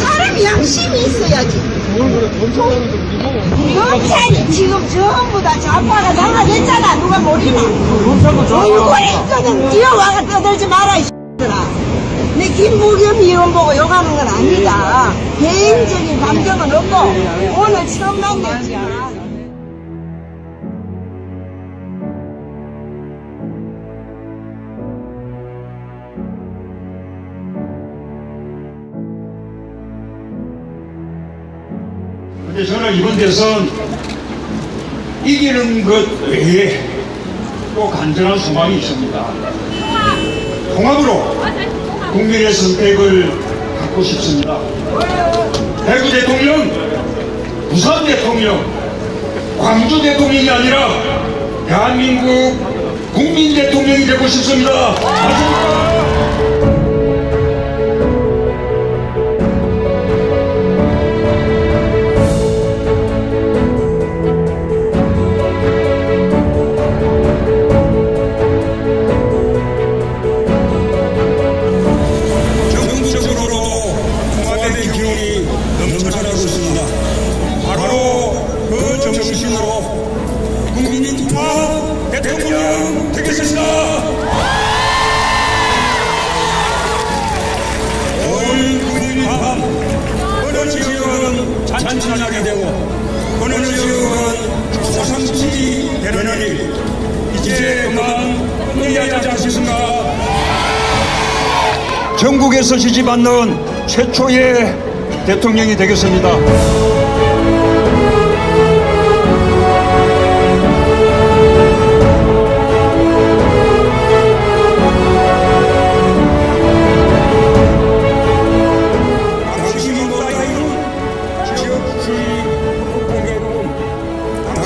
사람 양심이 있어야지. 경찰이 지금 전부 다 좌파가 나가냈잖아. 누가 모르나. 얼굴에서는 뛰어와가 떠들지 마라. 내 김부겸이 이런 보고 욕하는 건 아니다. 개인적인 감정은 없고, 오늘 처음 만났지만. 저는 이번 대선 이기는 것 외에 또 간절한 소망이 있습니다. 통합으로 국민의 선택을 갖고 싶습니다. 대구 대통령, 부산 대통령, 광주 대통령이 아니라 대한민국 국민 대통령이 되고 싶습니다. 지역은 잔치하게 되고 어느 지역은 되는 일 이제 그만 끝내야지 않겠습니까? 전국에서 지지받는 최초의 대통령이 되겠습니다.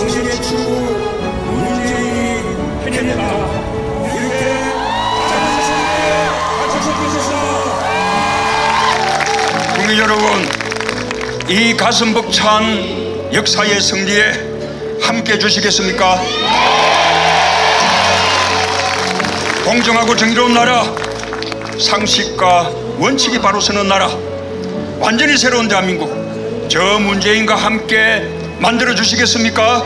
당신의 추 문재인이 해냈다 이렇게 잘하셨습니다 국민 여러분, 이 가슴 벅찬 역사의 승리에 함께 해주시겠습니까? 공정하고 정의로운 나라, 상식과 원칙이 바로 서는 나라, 완전히 새로운 대한민국, 저 문재인과 함께 만들어 주시겠습니까?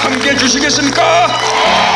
함께 해주시겠습니까?